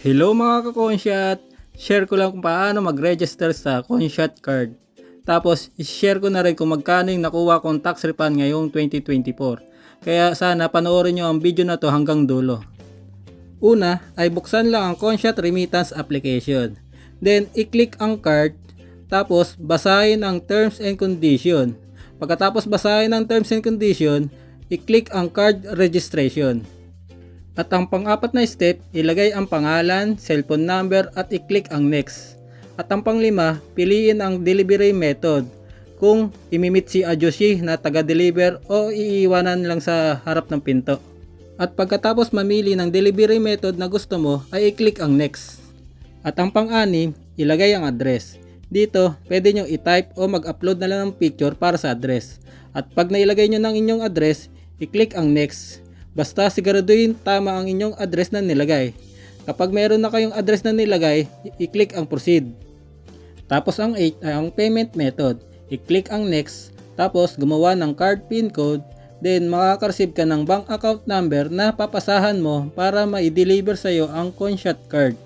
Hello mga kakonsyat! Share ko lang kung paano mag-register sa Conshot card. Tapos, share ko na rin kung magkano yung nakuha kong tax refund ngayong 2024. Kaya sana panoorin nyo ang video na to hanggang dulo. Una ay buksan lang ang Conshot Remittance application. Then, i-click ang card. Tapos, basahin ang terms and condition. Pagkatapos basahin ang terms and condition, i-click ang card registration. At ang pang-apat na step, ilagay ang pangalan, cellphone number at i-click ang next. At ang panglima, piliin ang delivery method kung imimit si Ajoshi na taga-deliver o iiwanan lang sa harap ng pinto. At pagkatapos mamili ng delivery method na gusto mo, ay i-click ang next. At ang pang-anim, ilagay ang address. Dito, pwede nyo i-type o mag-upload na lang ng picture para sa address. At pag nailagay nyo ng inyong address, i-click ang next. Basta siguraduhin tama ang inyong address na nilagay. Kapag meron na kayong address na nilagay, i-click ang proceed. Tapos ang 8 ay ang payment method. I-click ang next, tapos gumawa ng card pin code, then makaka-receive ka ng bank account number na papasahan mo para ma-deliver sa iyo ang Conshot card.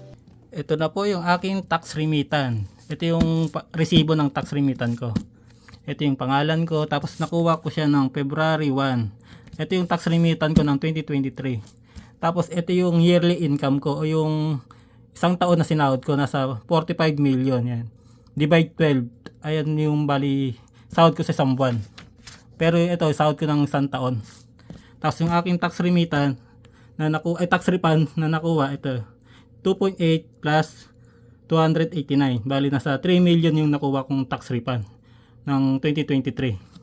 Ito na po yung aking tax remittance. Ito yung resibo ng tax remittance ko. Ito yung pangalan ko, tapos nakuha ko siya ng February 1. Ito yung tax remittance ko ng 2023. Tapos ito yung yearly income ko o yung isang taon na sinahod ko nasa 45 million yan. Divide 12. Ayan yung bali sahod ko sa isang buwan. Pero ito sahod ko ng isang taon. Tapos yung aking tax remittance na naku ay tax refund na nakuha ito 2.8 plus 289. Bali nasa 3 million yung nakuha kong tax refund ng 2023.